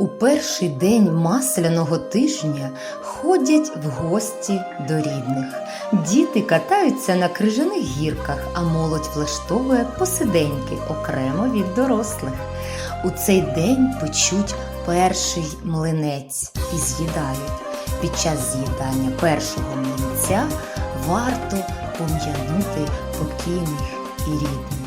У перший день масляного тижня ходять в гості до рідних. Діти катаються на крижаних гірках, а молодь влаштовує посиденьки окремо від дорослих. У цей день печуть перший млинець і з'їдають. Під час з'їдання першого млинця варто пом'янути покійних і рідних.